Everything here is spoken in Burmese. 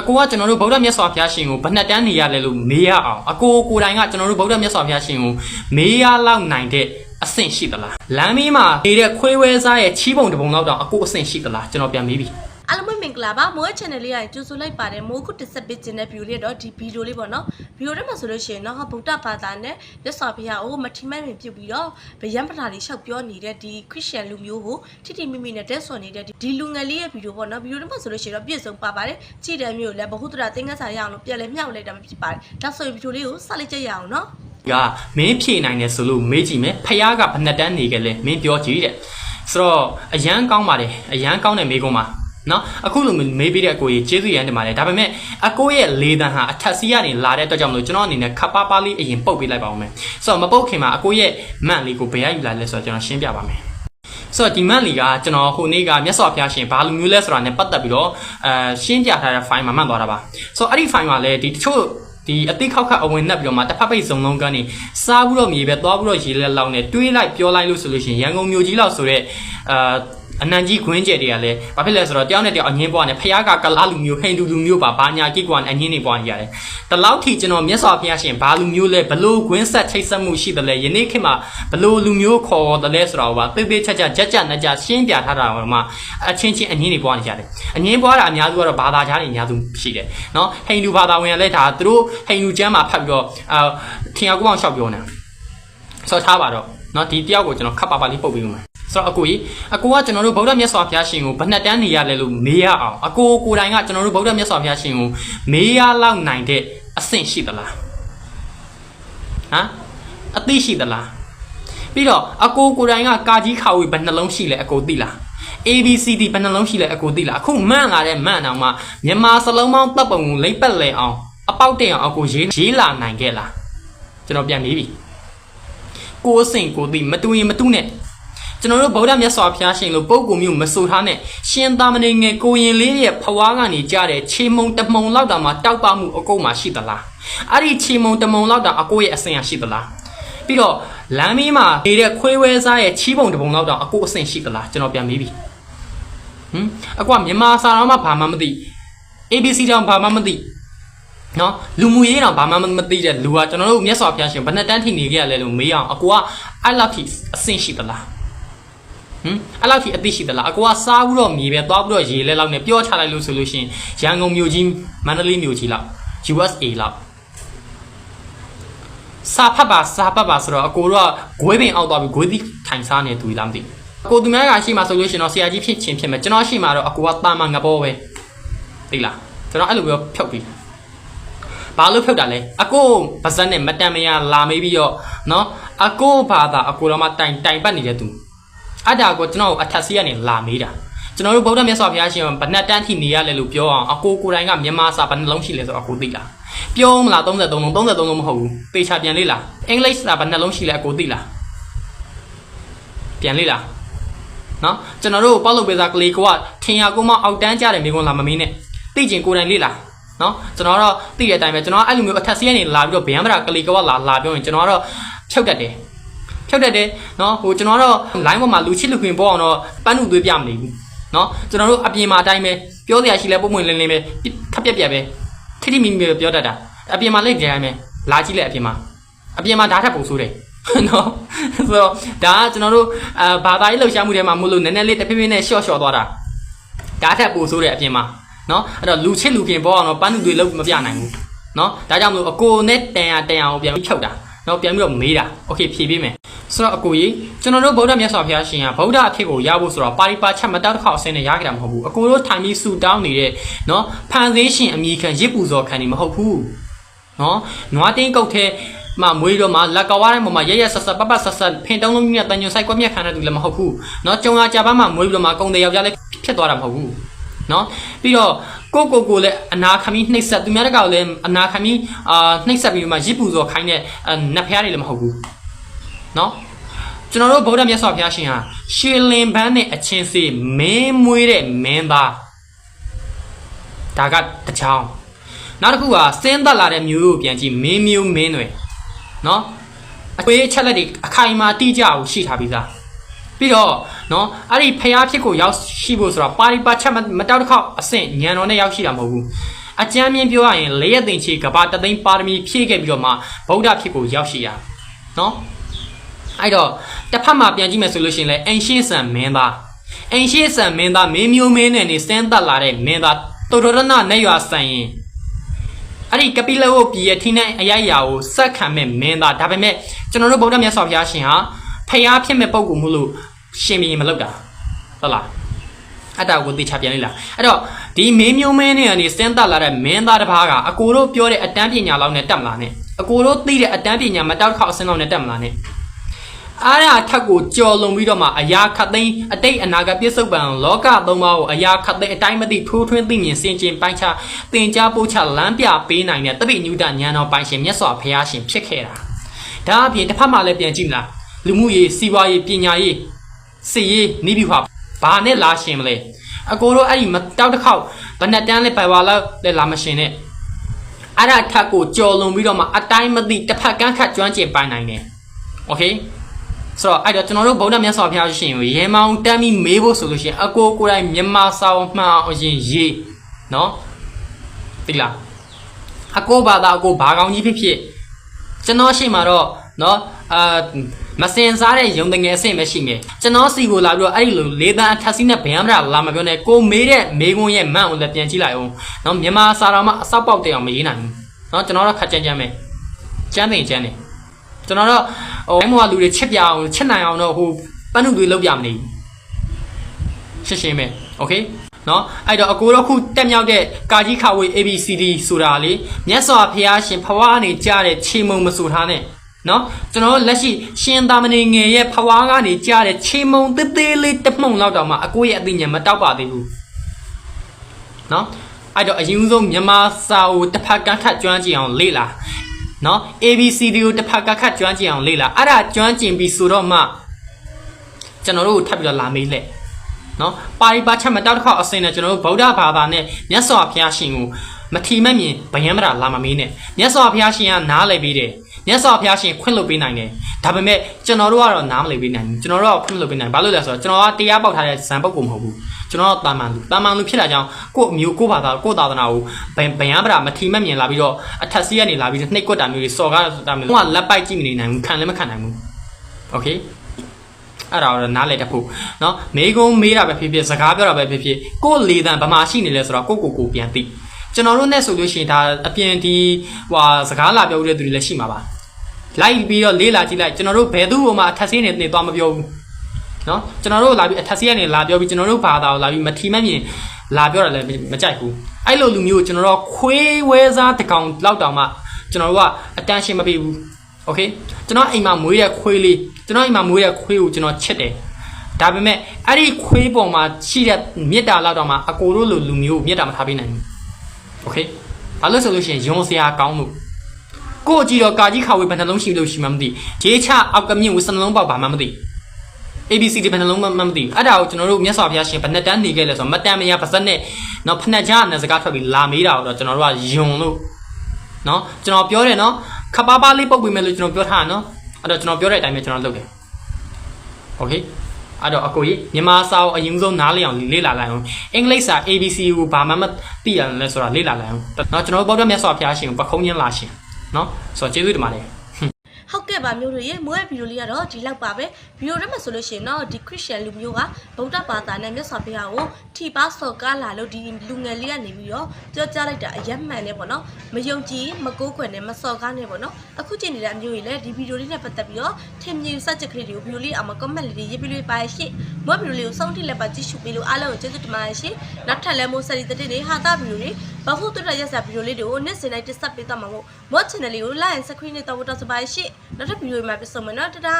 အကိုကကျွန်တော်တို့ဗုဒ္ဓမြတ်စွာဘုရားရှင်ကိုဘယ်နှစ်တန်းနေရလဲလို့မေးရအောင်အကိုကိုယ်တိုင်ကကျွန်တော်တို့ဗုဒ္ဓမြတ်စွာဘုရားရှင်ကိုမေးရလောက်နိုင်တဲ့အဆင့်ရှိသလားလမ်းမင်းမှာနေတဲ့ခွေးဝဲစားရဲ့ချီးပုံတစ်ပုံလောက်တောင်အကိုအဆင့်ရှိသလားကျွန်တော်ပြန်မေးပြီ အားလုံးပဲမင်္ဂလာပါမိုး channel လေးရကြိုဆိုလိုက်ပါတယ်မိုးခုတစ်ဆက်ပေးခြင်းတဲ့ view လေးတော့ဒီ video လေးပေါ့နော် video ထဲမှာဆိုလို့ရှိရင်တော့ဗုဒ္ဓဘာသာနဲ့မြတ်စွာဘုရားကိုမထီမဲ့မြင်ပြုတ်ပြီးတော့ဗယံပဓာလေးလျှောက်ပြောနေတဲ့ဒီ Christian လူမျိုးကိုထိထိမိမိနဲ့တက်ဆွန်နေတဲ့ဒီလူငယ်လေးရဲ့ video ပေါ့နော် video ထဲမှာဆိုလို့ရှိရင်တော့ပြည့်စုံပါပါတယ်ကြည်တယ်မျိုးလည်းဘ ഹു တရာသင်္ကန်းစာရအောင်လို့ပြန်လဲမြောက်လိုက်တာမဖြစ်ပါတယ်ဒါဆိုရင် video လေးကိုစလိုက်ကြရအောင်နော်ကမင်းဖြေနိုင်တယ်ဆိုလို့မေးကြည့်မယ်ဖះကဘယ်နှစ်တန်းနေခဲ့လဲမင်းပြောကြည့်တဲ့ဆိုတော့အရန်ကောင်းပါတယ်အရန်ကောင်းတဲ့မေးခွန်းပါ နော်အခုလိုမေးပြီးတဲ့အကိုကြီးကျေးဇူးရမ်းတင်ပါတယ်ဒါပေမဲ့အကိုရဲ့လေးတန်းဟာအထက်စီးကနေလာတဲ့အတွက်ကြောင့်မလို့ကျွန်တော်အနေနဲ့ခပ်ပါးပါးလေးအရင်ပုတ်ပေးလိုက်ပါဦးမယ်ဆိုတော့မပုတ်ခင်မှာအကိုရဲ့မန့်လေးကိုဘယ်ရယူလာလဲဆိုတော့ကျွန်တော်ရှင်းပြပါမယ်ဆိုတော့ဒီမန့်လီကကျွန်တော်ဟိုနေ့ကမြတ်စွာဘုရားရှင်ဘာလူမျိုးလဲဆိုတာ ਨੇ ပတ်သက်ပြီးတော့အဲရှင်းပြထားတဲ့ file မှာမှတ်သွားတာပါဆိုတော့အဲ့ဒီ file မှာလည်းဒီတချို့ဒီအသိခောက်ခတ်အဝင်နှက်ပြီးတော့မှတစ်ဖက်ပိတ်စုံလုံးကန်းနေစားပြီးတော့မြေပဲသွားပြီးတော့ရေလက်လောက်နဲ့တွေးလိုက်ပြောလိုက်လို့ဆိုလို့ရှိရင်ရန်ကုန်မြို့ကြီးလောက်ဆိုတော့အာ အနန်ကြီးခွင်းကျဲတွေကလည်းဘာဖြစ်လဲဆိုတော့တယောက်နဲ့တယောက်အငင်းပွားနေဖះကကလာလူမျိုးဟိန္ဒူလူမျိုးပါဘာညာကိကွာအငင်းနေပွားနေရတယ်။တလောက်ထိကျွန်တော်မြတ်စွာဘုရားရှင်ဘာလူမျိုးလဲဘလို့ခွင်းဆက်ချိတ်ဆက်မှုရှိတယ်လဲယနေ့ခေတ်မှာဘလို့လူမျိုးခေါ်တယ်လဲဆိုတော့ပါပိပိချက်ချက်ကြက်ကြက်နက်ကြရှင်းပြထားတာကမှအချင်းချင်းအငင်းနေပွားနေကြတယ်။အငင်းပွားတာအများစုကတော့ဘာသာခြားတွေအများစုရှိတယ်။နော်ဟိန္ဒူဘာသာဝင်ကလည်းဒါသူတို့ဟိန္ဒူကျမ်းမှာဖတ်ပြီးတော့အာထင်အောင်ကောင်းရှောက်ပြောနေ။ဆိုတော့ထားပါတော့နော်ဒီတယောက်ကိုကျွန်တော်ခပ်ပါပါလေးပုတ်ပေးဦးမယ် ဆိုတော့အကိုကြီးအကိုကကျွန်တော်တို့ဗုဒ္ဓမြတ်စွာဘုရားရှင်ကိုဘယ်နှစ်တန်းနေရလဲလို့မေးရအောင်အကိုကိုယ်တိုင်ကကျွန်တော်တို့ဗုဒ္ဓမြတ်စွာဘုရားရှင်ကိုမေးရလောက်နိုင်တဲ့အဆင့်ရှိသလားဟမ်အသိရှိသလားပြီးတော့အကိုကိုယ်တိုင်ကကာကြီးခါဝေဘယ်နှလုံးရှိလဲအကိုသိလား ABCD ဘယ်နှလုံးရှိလဲအကိုသိလားအခုမှန်လာတဲ့မှန်အောင်မှမြန်မာစလုံးပေါင်းတပ်ပုံကိုလိမ့်ပတ်လဲအောင်အပေါက်တင်အောင်အကိုရေးရေးလာနိုင်ခဲ့လားကျွန်တော်ပြန်မေးပြီကိုယ်စိန်ကိုသိမတူရင်မတူနဲ့ ကျွန်တော်တို့ဗုဒ္ဓမြတ်စွာဘုရားရှင်လို့ပုံကူမျိုးမဆိုထားနဲ့ရှင်သာမဏေငယ်ကိုရင်လေးရဲ့ဖွားကနေကြတဲ့ခြေမုံတမုံလောက်တာမှတောက်ပမှုအကုတ်မှရှိသလားအဲ့ဒီခြေမုံတမုံလောက်တာအကိုရဲ့အစင်ရရှိသလားပြီးတော့လမ်းမင်းမှာနေတဲ့ခွေးဝဲစားရဲ့ချီးပုံတပုံလောက်တာအကိုအစင်ရှိသလားကျွန်တော်ပြန်မေးပြီဟမ်အကွာမြန်မာစာတော့မှဘာမှမသိ ABC တောင်ဘာမှမသိနော်လူမှုရေးတောင်ဘာမှမသိတဲ့လူကကျွန်တော်တို့မြတ်စွာဘုရားရှင်ဘယ်နှစ်တန်းထိနေခဲ့ရလဲလို့မေးအောင်အကိုကအဲ့လောက်ထိအဆင့်ရှိသလား ဟမ်အဲ့လောက်ထိအသိရှိသလားအကိုကစားပြီးတော့မြေပဲသွားပြီးတော့ရေလဲလောက်နဲ့ပြောချလိုက်လို့ဆိုလို့ရှိရင်ရန်ကုန်မြို့ကြီးမန္တလေးမြို့ကြီးလောက် USA လောက်စာဖတ်ပါစာဖတ်ပါဆိုတော့အကိုတို့ကဂွေးပင်အောက်သွားပြီးဂွေးသီးထိုင်စားနေသူလားမသိဘူးအကိုသူများကရှိမှဆိုလို့ရှိရင်တော့ဆရာကြီးဖြစ်ချင်းဖြစ်မယ်ကျွန်တော်ရှိမှတော့အကိုကတာမန်ငဘောပဲသိလားကျွန်တော်အဲ့လိုပြောဖြုတ်ပြီးဘာလို့ဖြုတ်တာလဲအကိုပါဇက်နဲ့မတန်မရလာမေးပြီးတော့နော်အကိုဘာသာအကိုတော့မှတိုင်တိုင်ပတ်နေတဲ့သူ အဲ့ဒါကိုကျွန်တော်အထက်စီးကနေလာမေးတာကျွန်တော်တို့ဗုဒ္ဓမြတ်စွာဘုရားရှင်ဘယ်နှစ်တန်းထိနေရလဲလို့ပြောအောင်အကိုကိုယ်တိုင်ကမြန်မာစာဘယ်နှလုံးရှိလဲဆိုတော့အကိုသိလားပြောမလား33လုံး33လုံးမဟုတ်ဘူးပေချာပြန်လေးလားအင်္ဂလိပ်စာဘယ်နှလုံးရှိလဲအကိုသိလားပြန်လေးလားနော်ကျွန်တော်တို့ပေါက်လုပ်ပေးစားကလေးကထင်ရကိုမအောက်တန်းကြတယ်မိကုန်းလာမမင်းနဲ့သိကျင်ကိုယ်တိုင်လေးလားနော်ကျွန်တော်တော့သိတဲ့အတိုင်းပဲကျွန်တော်အဲ့လိုမျိုးအထက်စီးကနေလာပြီးတော့ဗျမ်းပရာကလီကဝလာလာပြောရင်ကျွန်တော်ကတော့ဖြုတ်တတ်တယ် ဖြုတ်တတ်တယ်နော်ဟိုကျွန်တော်တော့ line ပေါ်မှာလူချစ်လူခွင်ပေါ်အောင်တော့ပန်းနုသွေးပြမနေဘူးနော်ကျွန်တော်တို့အပြင်မှာအတိုင်းပဲပြောစရာရှိလဲပုံမှန်လင်းလင်းပဲခက်ပြက်ပြက်ပဲထိထိမိမိပဲပြောတတ်တာအပြင်မှာလက်ကြိုင်းပဲလာကြည့်လိုက်အပြင်မှာအပြင်မှာဓာတ်ထက်ပုံဆိုးတယ်နော်ဆိုတော့ဒါကကျွန်တော်တို့အာဘာသာရေးလှုပ်ရှားမှုတွေမှာမို့လို့နည်းနည်းလေးတဖြည်းဖြည်းနဲ့ရှော့ရှော့သွားတာဓာတ်ထက်ပုံဆိုးတယ်အပြင်မှာ နော်အဲ့တော့လူချစ်လူခင်ပေါ်အောင်တော့ပန်းသူတွေလုံးမပြနိုင်ဘူးနော်ဒါကြောင့်မလို့အကိုနဲ့တန်ရတန်အောင်ပြန်ပြီးဖြုတ်တာနော်ပြန်ပြီးတော့မေးတာโอเคဖြေပေးမယ် ဆိုတော့အကိုကြီးကျွန်တော်တို့ဗုဒ္ဓမြတ်စွာဘုရားရှင်ကဗုဒ္ဓအဖြစ်ကိုရဖို့ဆိုတော့ပါရိပါချက်မတောက်တစ်ခေါက်အစင်းနဲ့ရကြတာမဟုတ်ဘူးအကိုတို့ထိုင်ပြီးဆူတောင်းနေတဲ့နော်ဖန်သေးရှင်အမိခံရစ်ပူဇော်ခံနေမဟုတ်ဘူးနော်နွားတင်းကုတ်ထဲမမွေးတော့မှလက်ကဝါးတဲ့ပုံမှာရရဆက်ဆက်ပပဆက်ဆက်ဖင်တုံးလုံးကြီးနဲ့တန်ညွန်ဆိုင်ကွက်မြက်ခံတဲ့သူလည်းမဟုတ်ဘူးเนาะကြုံရကြပန်းမှာမွေးပြီးတော့မှကုံတဲ့ယောက်ျားလည်းဖြစ်သွားတာမဟုတ်ဘူးเนาะပြီးတော့ကိုကိုကိုလည်းအနာခမီနှိပ်ဆက်သူများတကောက်လည်းအနာခမီအာနှိပ်ဆက်ပြီးမှရစ်ပူစော်ခိုင်းတဲ့နတ်ဖျားတွေလည်းမဟုတ်ဘူးเนาะ ကျွန်တော်တို့ဗုဒ္ဓမြတ်စွာဘုရားရှင်ဟာရှင်လင်ပန်းနဲ့အချင်းစီမင်းမွေးတဲ့မင်းသားဒါကတစ်ချောင်းနောက်တစ်ခုဟာစင်းသက်လာတဲ့မျိုးကိုပြန်ကြည့်မင်းမျိုးမင်းတွေနော်အသွေးချက်လက်တွေအခိုင်အမာတိကျအောင်ရှိထားပြီးသားပြီးတော့နော်အဲ့ဒီဖျားဖြစ်ကိုရောက်ရှိဖို့ဆိုတာပါရီပါချက်မတောက်တစ်ခေါက်အဆင့်ညံတော်နဲ့ရောက်ရှိတာမဟုတ်ဘူးအကြမ်းမြင်ပြောရရင်လရက်တင်ချေကဘာတသိန်းပါရမီဖြည့်ခဲ့ပြီးတော့မှဗုဒ္ဓဖြစ်ကိုရောက်ရှိရနော် အဲ့တော့တစ်ဖက်မှာပြန်ကြည့်မယ်ဆိုလို့ရှိရင်လည်းအင်ရှင်းဆန်မင်းသားအင်ရှင်းဆန်မင်းသားမင်းမျိုးမင်းနဲ့နေစမ်းတက်လာတဲ့မင်းသားတော်တော်ရဏနဲ့ရွာဆိုင်ရင်အဲ့ဒီကပိလဝုတ်ပြည်ရဲ့ထိနိုင်အရိုက်အရာကိုစက်ခံမဲ့မင်းသားဒါပေမဲ့ကျွန်တော်တို့ဗုဒ္ဓမြတ်စွာဘုရားရှင်ဟာဖျားဖြစ်မဲ့ပုံကူမှုလို့ရှင်ဘီရင်မလုပ်တာဟုတ်လားအတ္တကိုသိချပြန်လိမ့်လားအဲ့တော့ဒီမင်းမျိုးမင်းနဲ့ကနေစင်းတက်လာတဲ့မင်းသားတစ်ပါးကအကိုတို့ပြောတဲ့အတန်းပညာလောက်နဲ့တက်မလားနဲ့အကိုတို့သိတဲ့အတန်းပညာမတောက်ခေါက်အစင်းလောက်နဲ့တက်မလားနဲ့ အားရအထက်ကိုကြော်လွန်ပြီးတော့မှအရာခတ်သိမ်းအတိတ်အနာဂတ်ပြစ္ဆုတ်ပံလောကသုံးပါးကိုအရာခတ်သိမ်းအတိုင်းမသိထိုးထွင်းသိမြင်စင်ကျင်ပိုင်းခြားတင်ကြားပို့ချလမ်းပြပေးနိုင်တဲ့တပိညုတဉာဏ်တော်ပိုင်ရှင်မြတ်စွာဘုရားရှင်ဖြစ်ခဲ့တာဒါအပြင်တစ်ဖက်မှာလည်းပြန်ကြည့်မလားလူမှုရေးစီးပွားရေးပညာရေးစစ်ရေးနိဗ္ဗာန်ဘာနဲ့လာရှင်မလဲ အကိုတို့အဲ့ဒီမတောက်တစ်ခေါက်ဘဏ္ဍတန်းလေးပိုင်ပါလောက်လဲလာမရှင်နဲ့အဲ့ဒါထက်ကိုကြော်လွန်ပြီးတော့မှအတိုင်းမသိတစ်ဖက်ကန်းခတ်ကျွမ်းကျင်ပိုင်နိုင်တယ်โอเค ဆိုတော့အဲ့တော့ကျွန်တော်တို့ဗုဒ္ဓမြတ်စွာဘုရားရှင်ကိုရေမောင်တမ်းပြီးမေးဖို့ဆိုလို့ရှိရင်အကိုကိုယ်တိုင်မြန်မာစာအုပ်မှန်အောင်ရင်ရေးနော်သိလားအကိုဘာသာအကိုဘာကောင်းကြီးဖြစ်ဖြစ်ကျွန်တော်ရှိမှာတော့နော်အာမစင်စားတဲ့ယုံတငယ်အဆင့်ပဲရှိမယ်ကျွန်တော်စီကိုလာပြီးတော့အဲ့ဒီလိုလေးတန်းအထက်စီးနဲ့ဗယံမရလာမပြောနဲ့ကိုမေးတဲ့မေးခွန်းရဲ့မန့်ကိုလည်းပြန်ကြည့်လိုက်အောင်နော်မြန်မာစာတော်မှာအစောက်ပေါက်တဲ့အောင်မရေးနိုင်ဘူးနော်ကျွန်တော်တော့ခက်ကြမ်းကြမ်းပဲကြမ်းသိကြမ်းတယ်ကျွန်တော်တော့ ဟိုဘိုင်းမောကလူတွေချစ်ပြအောင်ချစ်နိုင်အောင်တော့ဟိုပန်းနုတွေလောက်ပြမနေဘူးရှင်းရှင်းပဲโอเคနော်အဲ့တော့အကိုတော့ခုတက်မြောက်တဲ့ကာကြီးခါဝေး ABCD ဆိုတာလေမြတ်စွာဘုရားရှင်ဖဝါကနေကြားတဲ့ခြေမုံမဆူထားနဲ့နော်ကျွန်တော်တို့လက်ရှိရှင်သာမဏေငယ်ရဲ့ဖဝါကနေကြားတဲ့ခြေမုံသေးသေးလေးတစ်မှုံလောက်တောင်မှအကိုရဲ့အသိဉာဏ်မတောက်ပါသေးဘူးနော်အဲ့တော့အရင်ဆုံးမြန်မာစာကိုတစ်ဖက်ကန်းထပ်ကျွမ်းကျင်အောင်လေ့လာ နော် ABCD ကိုတစ်ဖက်ကန်းခတ်ကျွမ်းကျင်အောင်လေ့လာအဲ့ဒါကျွမ်းကျင်ပြီဆိုတော့မှကျွန်တော်တို့ကိုထပ်ပြီးတော့လာမေးလက်နော်ပါရိပါချက်မတောက်တစ်ခေါက်အစင်နဲ့ကျွန်တော်တို့ဗုဒ္ဓဘာသာနဲ့မြတ်စွာဘုရားရှင်ကိုမထီမဲ့မြင်ဗယံမရာလာမမေးနဲ့မြတ်စွာဘုရားရှင်ကနားလည်ပေးတယ် မြတ်စွာဘုရားရှင်ခွင့်လွှတ်ပေးနိုင်တယ်ဒါပေမဲ့ကျွန်တော်တို့ကတော့နားမလည်ပေးနိုင်ဘူးကျွန်တော်တို့ကခွင့်လွှတ်ပေးနိုင်ဘာလို့လဲဆိုတော့ကျွန်တော်ကတရားပေါက်ထားတဲ့ဇံပုတ်ကိုမဟုတ်ဘူးကျွန်တော်ကတာမန်လူတာမန်လူဖြစ်တာကြောင့်ကို့အမျိုးကို့ဘာသာကို့သာသနာကိုဗယံမရာမထီမဲ့မြင်လာပြီးတော့အထက်စီးကနေလာပြီးနှိတ်ကွက်တာမျိုးတွေစော်ကားတာမျိုးဟိုကလက်ပိုက်ကြည့်မနေနိုင်ဘူးခံလည်းမခံနိုင်ဘူးโอเค အဲ့ဒါတော့နားလည်တတ်ဖို့เนาะမေကုံမေးတာပဲဖြစ်ဖြစ်စကားပြောတာပဲဖြစ်ဖြစ်ကိုယ်လေတံဗမာရှိနေလဲဆိုတော့ကိုကိုကိုပြန်သိကျွန်တော်တို့နဲ့ဆိုလို့ရှိရင်ဒါအပြင်ဒီဟွာစကားလာပြောတဲ့သူတွေလည်းရှိမှာပါ လိုက်ပြီးတော့လေးလာကြည့်လိုက်ကျွန်တော်တို့ဘယ်သူ့ဟိုမှာအထက်ဆေးနေနေသွားမပြောဘူးเนาะကျွန်တော်တို့လာပြီးအထက်ဆေးကနေလာပြောပြီးကျွန်တော်တို့ဘာသာကိုလာပြီးမထီမဲ့မြင်လာပြောတာလည်းမကြိုက်ဘူးအဲ့လိုလူမျိုးကိုကျွန်တော်တို့ခွေးဝဲစားတကောင်လောက်တောင်မှကျွန်တော်တို့ကအတန်းရှင်းမပေးဘူးโอเคကျွန်တော်အိမ်မှာမွေးတဲ့ခွေးလေးကျွန်တော်အိမ်မှာမွေးတဲ့ခွေးကိုကျွန်တော်ချစ်တယ်ဒါပေမဲ့အဲ့ဒီခွေးပေါ်မှာရှိတဲ့မေတ္တာလောက်တောင်မှအကိုတို့လိုလူမျိုးကိုမေတ္တာမထားပေးနိုင်ဘူးโอเคဘာလို့ဆိုလို့ရှိရင်ယုံစရာကောင်းလို့ ကို့ကြည့်တော့ကာကြီးခါဝေးဘယ်နှလုံးရှိလို့ရှိမှမသိဂျေးချအောက်ကမြင့်ဝစနှလုံးပေါက်ဘာမှမသိ ABC ဒီဘယ်နှလုံးမှမသိဘူးအဲ့ဒါကိုကျွန်တော်တို့မြတ်စွာဘုရားရှင်ဘယ်နှစ်တန်းနေခဲ့လဲဆိုတော့မတန်မရပါစက်နဲ့နော်ဖက်နှက်ချနဲ့စကားထွက်ပြီးလာမေးတာတော့ကျွန်တော်တို့ကယုံလို့နော်ကျွန်တော်ပြောတယ်နော်ခပ်ပါးပါးလေးပုတ်ပေးမယ်လို့ကျွန်တော်ပြောထားတာနော်အဲ့တော့ကျွန်တော်ပြောတဲ့အတိုင်းပဲကျွန်တော်လုပ်တယ်โอเคအဲ့တော့အကိုကြီးမြန်မာစာကိုအရင်ဆုံးနားလည်အောင်လေ့လာလိုက်အောင်အင်္ဂလိပ်စာ ABC ကိုဘာမှမသိရလဲဆိုတာလေ့လာလိုက်အောင်เนาะကျွန်တော်တို့ဗုဒ္ဓမြတ်စွာဘုရားရှင်ကိုပခုံးချင်းလာရှင် เนาะဆိုတော့ကျေးဇူးတင်ပါတယ် ဟုတ်ကဲ့ပါမျိုးတို့ရေမိုးရဲ့ဗီဒီယိုလေးကတော့ဒီလောက်ပါပဲဗီဒီယိုထဲမှာဆိုလို့ရှိရင်တော့ဒီခရစ်ယာန်လူမျိုးကဗုဒ္ဓဘာသာနဲ့မြတ်စွာဘုရားကိုထိပါဆော့ကားလာလို့ဒီလူငယ်လေးကနေပြီးတော့ပြောကြားလိုက်တာအယက်မှန်နေပေါ့နော်မယုံကြည်မကိုးကွယ်နဲ့မစော်ကားနဲ့ပေါ့နော်အခုချိန်နေတဲ့အမျိုးကြီးလည်းဒီဗီဒီယိုလေးနဲ့ပတ်သက်ပြီးတော့ထင်မြင်စက်ချက်ကလေးတွေကိုဗီဒီယိုလေးအောင်မ comment လေးတွေရေးပြီးလို့ပါရှင့်မိုးဗီဒီယိုလေးကိုစောင့်ထိလက်ပါကြည့်ရှုပေးလို့အားလုံးကိုကျေးဇူးတင်ပါတယ်ရှင်နောက်ထပ်လည်းမိုးဆက်ဒီတဲ့တွေဟာတာဗီဒီယိုလေးဘာဖို့တွေ့ရရက်စာဗီဒီယိုလေးတွေကိုနေ့စဉ်တိုင်းတက်ဆက်ပေးသွားမှာမို့မော့ channel လေးကို like and subscribe နဲ့တောင်းတဆိုပါရှင့်နောက်ထပ်ဗီဒီယိုမှာပြန်ဆုံမယ်နော်တဒါ